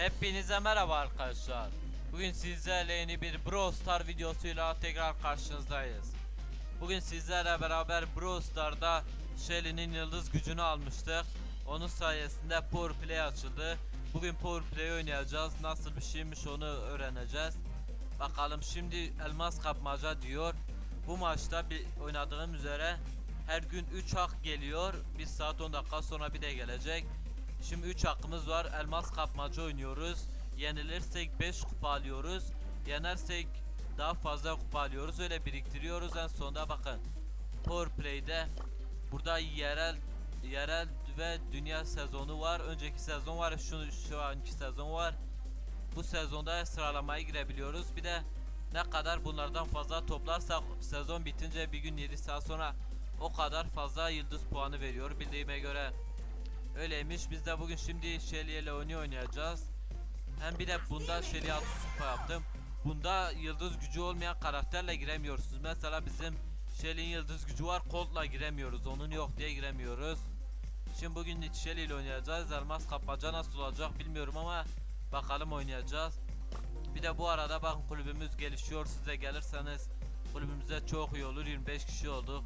Hepinize merhaba arkadaşlar. Bugün sizlerle yeni bir Brawl Star videosuyla tekrar karşınızdayız. Bugün sizlerle beraber Brawl Star'da Shelly'nin yıldız gücünü almıştık. Onun sayesinde Power Play açıldı. Bugün Power Play oynayacağız. Nasıl bir şeymiş onu öğreneceğiz. Bakalım şimdi elmas kapmaca diyor. Bu maçta bir oynadığım üzere her gün 3 hak geliyor. 1 saat 10 dakika sonra bir de gelecek. Şimdi 3 hakkımız var. Elmas kapmaca oynuyoruz. Yenilirsek 5 kupa alıyoruz. Yenersek daha fazla kupa alıyoruz. Öyle biriktiriyoruz. En sonunda bakın. Power Play'de burada yerel yerel ve dünya sezonu var. Önceki sezon var. Şu şu anki sezon var. Bu sezonda sıralamaya girebiliyoruz. Bir de ne kadar bunlardan fazla toplarsak sezon bitince bir gün 7 saat sonra o kadar fazla yıldız puanı veriyor. Bildiğime göre öyleymiş. Biz de bugün şimdi Shelly ile oyunu oynayacağız. Hem bir de bunda Shelly 60 kupa yaptım. Bunda yıldız gücü olmayan karakterle giremiyorsunuz. Mesela bizim Shelly'in yıldız gücü var. Colt'la giremiyoruz. Onun yok diye giremiyoruz. Şimdi bugün Shelly ile oynayacağız. Elmas kapmaca nasıl olacak bilmiyorum ama bakalım oynayacağız. Bir de bu arada bakın kulübümüz gelişiyor. Siz de gelirseniz kulübümüze çok iyi olur. 25 kişi olduk.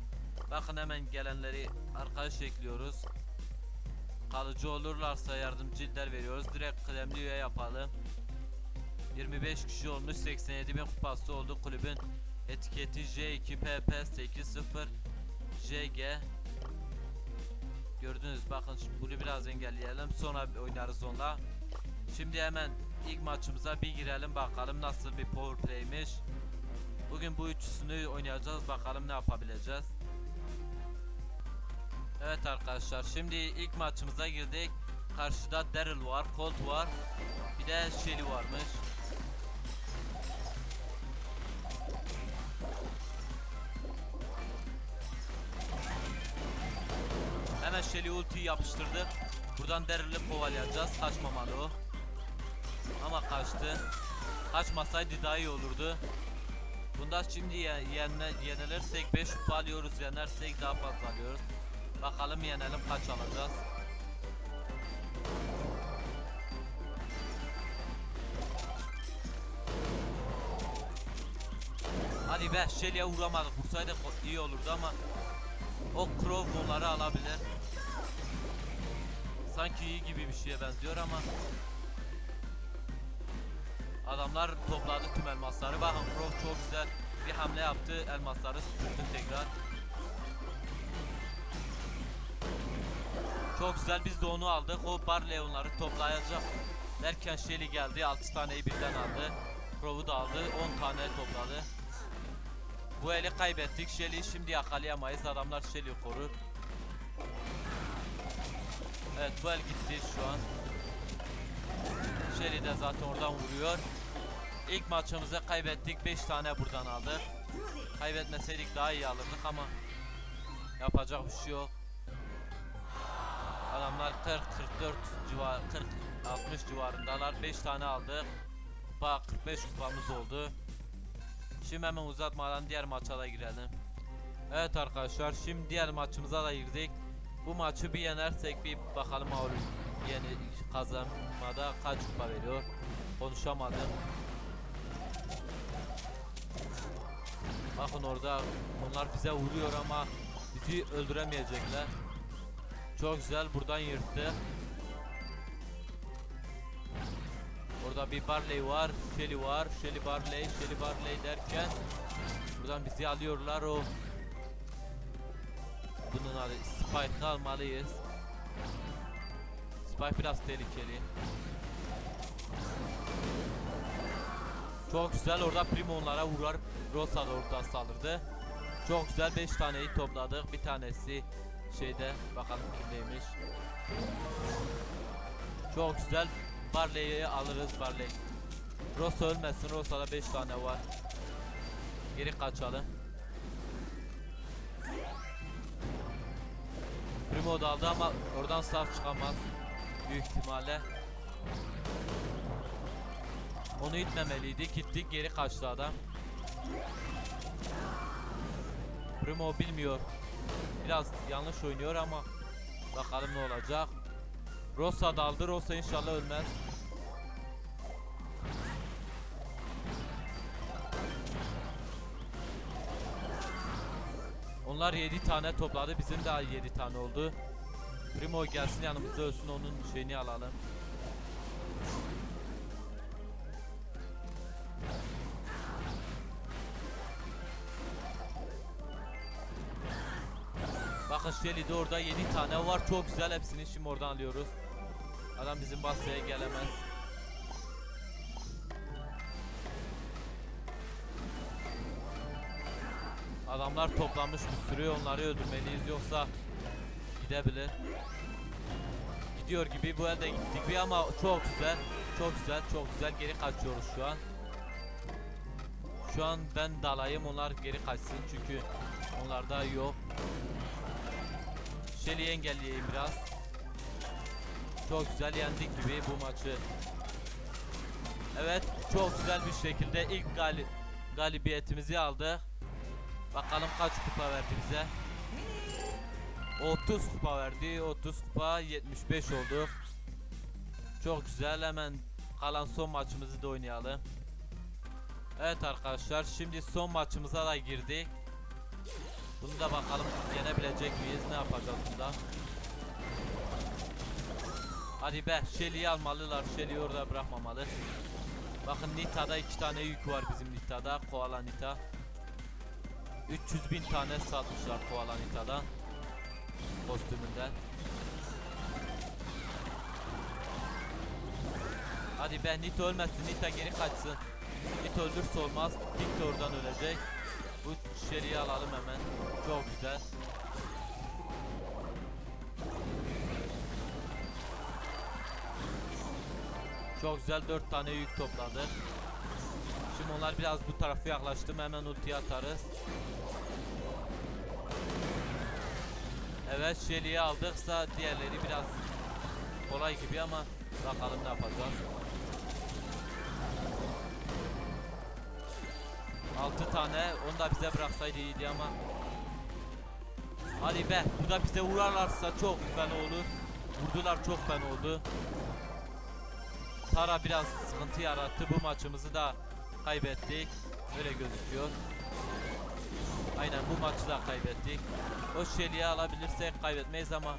Bakın hemen gelenleri arkadaş ekliyoruz. Kalıcı olurlarsa yardımcı lider veriyoruz. Direkt kıdemli üye yapalım. 25 kişi olmuş 87 bin kupası oldu kulübün. Etiketi J2PP80 JG Gördünüz bakın şimdi bunu biraz engelleyelim sonra oynarız onunla. Şimdi hemen ilk maçımıza bir girelim bakalım nasıl bir power play'miş. Bugün bu üçüsünü oynayacağız bakalım ne yapabileceğiz Evet arkadaşlar şimdi ilk maçımıza girdik Karşıda Daryl var, Colt var Bir de Shelly varmış Hemen Shelly ultiyi yapıştırdık. Buradan Daryl'ı kovalayacağız. Kaçmamalı o. Ama kaçtı. Kaçmasaydı daha iyi olurdu. Bunda şimdi ye yenme yenilirsek 5 kupa alıyoruz. Yenersek daha fazla alıyoruz. Bakalım yenelim kaç alacağız. Hadi be Shelly'e vuramadık. Vursaydık iyi olurdu ama o Crow bunları alabilir. Sanki iyi gibi bir şeye benziyor ama Adamlar topladı tüm elmasları. Bakın Crow çok güzel bir hamle yaptı. Elmasları süpürdü tekrar. Çok güzel biz de onu aldık. O Barley onları toplayacak. Derken Shelly geldi. 6 taneyi birden aldı. Crow'u da aldı. 10 tane topladı. Bu eli kaybettik. Shelly'i şimdi yakalayamayız. Adamlar Shelly'i korur. Evet bu el gitti şu an. Shelly de zaten oradan vuruyor. İlk maçımızı kaybettik. 5 tane buradan aldık. Kaybetmeseydik daha iyi alırdık ama yapacak bir şey yok. Adamlar 40 44 civar 40 60 civarındalar. 5 tane aldık. Bak 45 kupamız oldu. Şimdi hemen uzatmadan diğer maça da girelim. Evet arkadaşlar şimdi diğer maçımıza da girdik. Bu maçı bir yenersek bir bakalım Avrupa yeni kazanmada kaç kupa veriyor. Konuşamadım. Bakın orada onlar bize vuruyor ama bizi öldüremeyecekler. Çok güzel buradan yırttı. Orada bir Barley var, Shelly var, Shelly Barley, Shelly Barley derken buradan bizi alıyorlar o. Bunun adı Spike'ı almalıyız. Spike biraz tehlikeli. Çok güzel orada Primo onlara vurar. Rosa da oradan saldırdı. Çok güzel 5 taneyi topladık. Bir tanesi şeyde bakalım kimdeymiş. Çok güzel Barley'i alırız Barley. Rosa ölmesin. Rosa'da 5 tane var. Geri kaçalım. Primo da aldı ama oradan sağ çıkamaz. Büyük ihtimalle. Onu itmemeliydik. Gittik geri kaçtı adam. Primo bilmiyor. Biraz yanlış oynuyor ama bakalım ne olacak. Rosa daldı. Rosa inşallah ölmez. Onlar 7 tane topladı. Bizim de 7 tane oldu. Primo gelsin yanımızda ölsün onun şeyini alalım. Shelly'de orada 7 tane var. Çok güzel hepsini şimdi oradan alıyoruz. Adam bizim basaya gelemez. Adamlar toplanmış bir sürü onları öldürmeliyiz yoksa gidebilir. Gidiyor gibi bu elde gittik bir ama çok güzel. Çok güzel çok güzel geri kaçıyoruz şu an. Şu an ben dalayım onlar geri kaçsın çünkü onlarda yok. Shelly'i engelleyeyim biraz. Çok güzel yendik gibi bu maçı. Evet çok güzel bir şekilde ilk gali galibiyetimizi aldık. Bakalım kaç kupa verdi bize. 30 kupa verdi. 30 kupa 75 oldu. Çok güzel hemen kalan son maçımızı da oynayalım. Evet arkadaşlar şimdi son maçımıza da girdik. Bunu da bakalım yenebilecek miyiz? Ne yapacağız bunda? Hadi be Shelly'yi almalılar. Shelly'yi orada bırakmamalı. Bakın Nita'da iki tane yük var bizim Nita'da. Koala Nita. 300 bin tane satmışlar Koala Nita'dan. Kostümünden. Hadi be Nita ölmesin. Nita geri kaçsın. Nita öldürse olmaz. Oradan ölecek. Bu Shelly'yi alalım hemen. Çok güzel. Çok güzel 4 tane yük topladık. Şimdi onlar biraz bu tarafa yaklaştım hemen ultiyi atarız. Evet Shelly'yi aldıksa diğerleri biraz kolay gibi ama bakalım ne yapacağız. 6 tane onu da bize bıraksaydı iyiydi ama. Hadi be burada bize vurarlarsa çok fena olur. Vurdular çok fena oldu. Tara biraz sıkıntı yarattı. Bu maçımızı da kaybettik. Öyle gözüküyor. Aynen bu maçı da kaybettik. O Shelly'yi alabilirsek kaybetmeyiz ama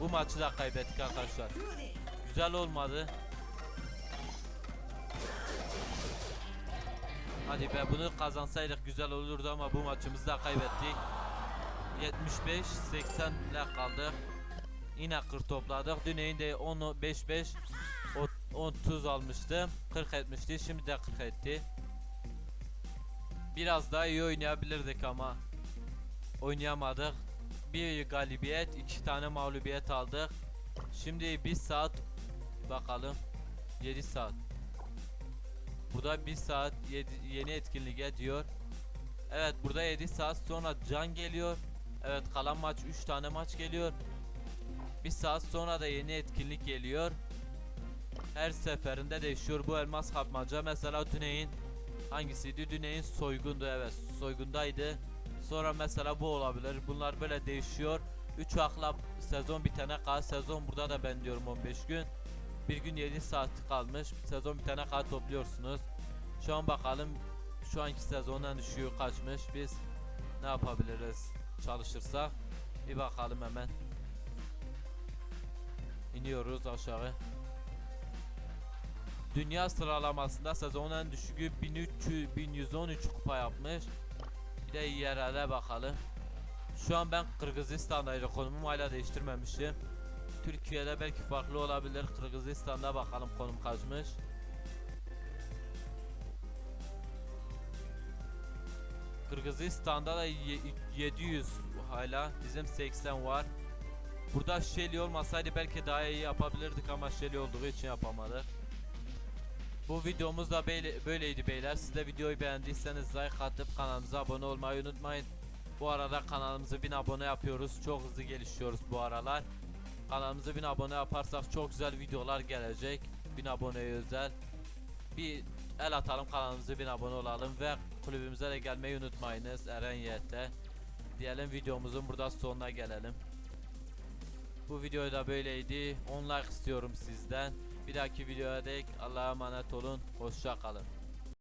Bu maçı da kaybettik arkadaşlar. Güzel olmadı Hadi be bunu kazansaydık güzel olurdu ama bu maçımızı da kaybettik. 75 80 ile kaldık. Yine 40 topladık. Dün de 10 5 5 30 almıştım. 40 etmişti. Şimdi de 40 etti. Biraz daha iyi oynayabilirdik ama oynayamadık. Bir galibiyet, iki tane mağlubiyet aldık. Şimdi bir saat bakalım. 7 saat. Burada 1 saat yeni etkinliğe diyor. Evet burada 7 saat sonra can geliyor. Evet kalan maç 3 tane maç geliyor. 1 saat sonra da yeni etkinlik geliyor. Her seferinde değişiyor bu elmas kapmaca. Mesela Düney'in hangisiydi? Düney'in soygundu evet soygundaydı. Sonra mesela bu olabilir. Bunlar böyle değişiyor. 3 akla sezon bitene kadar sezon burada da ben diyorum 15 gün. Bir gün 7 saat kalmış. Sezon bitene kadar topluyorsunuz. Şu an bakalım şu anki sezondan düşüyor kaçmış. Biz ne yapabiliriz çalışırsa bir bakalım hemen. İniyoruz aşağı. Dünya sıralamasında sezonun en düşüğü 1300 1113 kupa yapmış. Bir de yerele bakalım. Şu an ben Kırgızistan'dayım. Konumu hala değiştirmemişim. Türkiye'de belki farklı olabilir. Kırgızistan'da bakalım konum kaçmış. Kırgızistan'da da ye- 700 hala. Bizim 80 var. Burada Shelly olmasaydı belki daha iyi yapabilirdik ama Shelly olduğu için yapamadık. Bu videomuz da böyle, böyleydi beyler. Siz de videoyu beğendiyseniz like atıp kanalımıza abone olmayı unutmayın. Bu arada kanalımızı 1000 abone yapıyoruz. Çok hızlı gelişiyoruz bu aralar. Kanalımıza 1000 abone yaparsak çok güzel videolar gelecek. 1000 aboneye özel. Bir el atalım kanalımıza 1000 abone olalım ve kulübümüze de gelmeyi unutmayınız Eren Yiğit'te. Diyelim videomuzun burada sonuna gelelim. Bu video da böyleydi. 10 like istiyorum sizden. Bir dahaki videoya dek Allah'a emanet olun. Hoşça kalın.